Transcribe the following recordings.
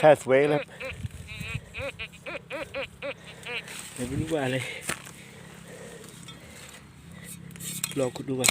ค่าสวยแล้วเดี๋ยวไม่รู้ว่าอะไรลองคุณดูก่อน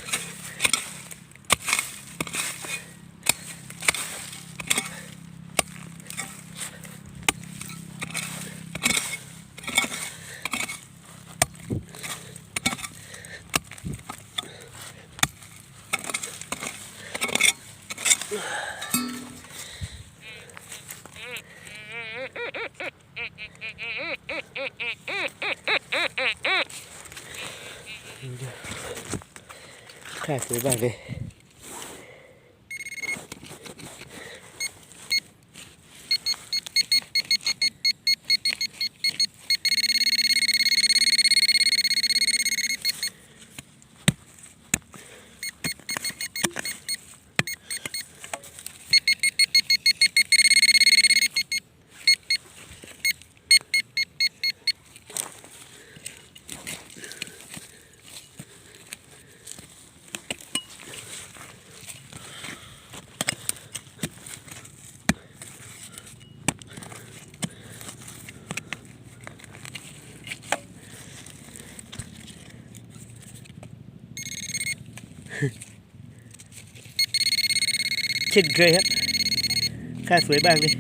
ค่า เช่นเคยครับ ค่าสวยบ้างเลย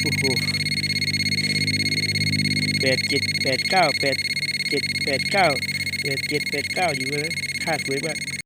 โอ้โหแปดเจ็ดแปดเก้าแปดเจ็ดแปดเก้าแปดเจ็ดแปดเก้าอยู่เลยค่าสวยมาก